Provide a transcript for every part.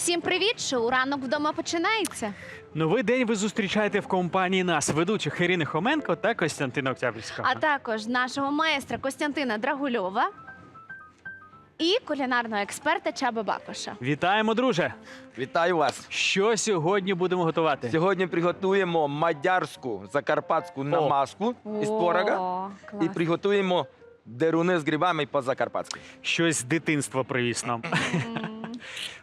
Всім привіт! Шоу ранок вдома починається. Новий день ви зустрічаєте в компанії нас, ведучих Ірини Хоменко та Костянтина Октябрьського. А також нашого маестра Костянтина Драгульова і кулінарного експерта Чаба Бакоша. Вітаємо, друже! Вітаю вас! Що сьогодні будемо готувати? Сьогодні приготуємо мадярську закарпатську намазку із творога і клас. приготуємо деруни з грибами по-закарпатськи. Щось з дитинства привіз нам.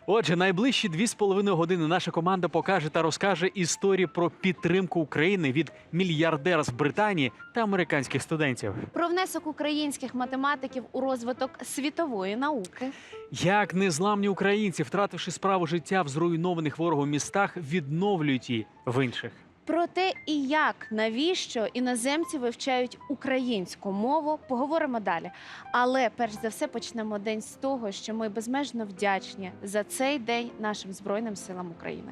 Отже, найближчі дві з половиною години наша команда покаже та розкаже історії про підтримку України від мільярдера з Британії та американських студентів. Про внесок українських математиків у розвиток світової науки. Як незламні українці, втративши справу життя в зруйнованих ворогом містах, відновлюють її в інших. Про те і як, навіщо іноземці вивчають українську мову, поговоримо далі. Але перш за все почнемо день з того, що ми безмежно вдячні за цей день нашим збройним силам України.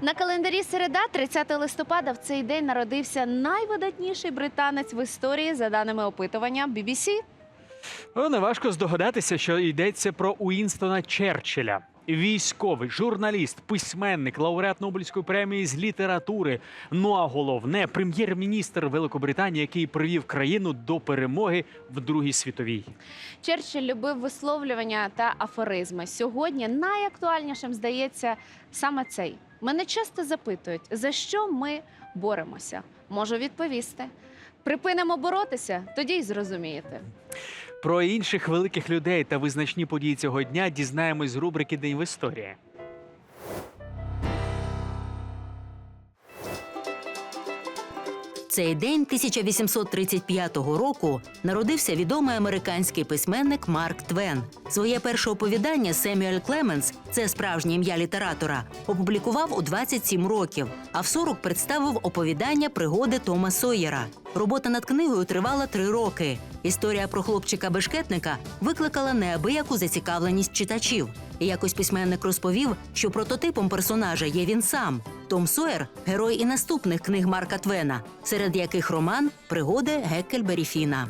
На календарі середа, 30 листопада, в цей день народився найвидатніший британець в історії за даними опитування BBC. Неважко здогадатися, що йдеться про Уінстона Черчилля. Військовий, журналіст, письменник, лауреат Нобелівської премії з літератури. Ну а головне прем'єр-міністр Великобританії, який привів країну до перемоги в Другій світовій. Черчилль любив висловлювання та афоризми. Сьогодні найактуальнішим здається саме цей. Мене часто запитують, за що ми боремося. Можу відповісти. Припинимо боротися, тоді й зрозумієте. Про інших великих людей та визначні події цього дня дізнаємось з рубрики День в історії. Цей день 1835 року народився відомий американський письменник Марк Твен. Своє перше оповідання Семюель Клеменс, це справжнє ім'я літератора, опублікував у 27 років, а в 40 представив оповідання пригоди Тома Сойєра. Робота над книгою тривала три роки. Історія про хлопчика-бешкетника викликала неабияку зацікавленість читачів. І якось письменник розповів, що прототипом персонажа є він сам. Том Сойер – герой і наступних книг Марка Твена, серед яких роман Пригоди Геккельбері Фіна.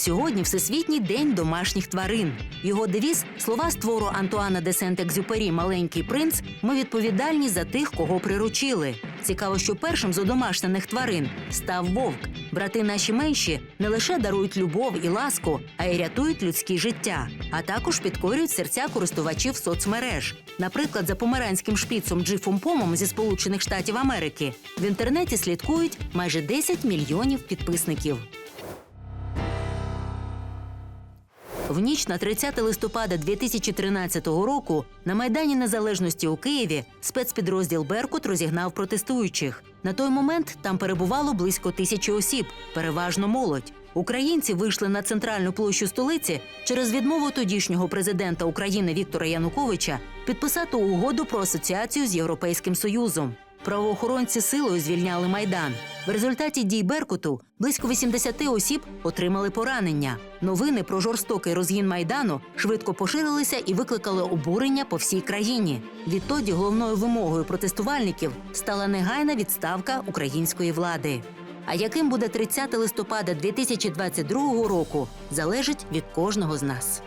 Сьогодні Всесвітній день домашніх тварин. Його девіз слова з твору Антуана де Сент-Екзюпері Маленький принц. Ми відповідальні за тих, кого приручили. Цікаво, що першим з одомашнених тварин став вовк. Брати наші менші не лише дарують любов і ласку, а й рятують людські життя, а також підкорюють серця користувачів соцмереж. Наприклад, за померанським шпіцом Джифом Помом зі Сполучених Штатів Америки в інтернеті слідкують майже 10 мільйонів підписників. В ніч на 30 листопада 2013 року на Майдані Незалежності у Києві спецпідрозділ Беркут розігнав протестуючих. На той момент там перебувало близько тисячі осіб, переважно молодь. Українці вийшли на центральну площу столиці через відмову тодішнього президента України Віктора Януковича підписати угоду про асоціацію з Європейським Союзом. Правоохоронці силою звільняли майдан. В результаті дій Беркуту близько 80 осіб отримали поранення. Новини про жорстокий розгін майдану швидко поширилися і викликали обурення по всій країні. Відтоді головною вимогою протестувальників стала негайна відставка української влади. А яким буде 30 листопада 2022 року, залежить від кожного з нас.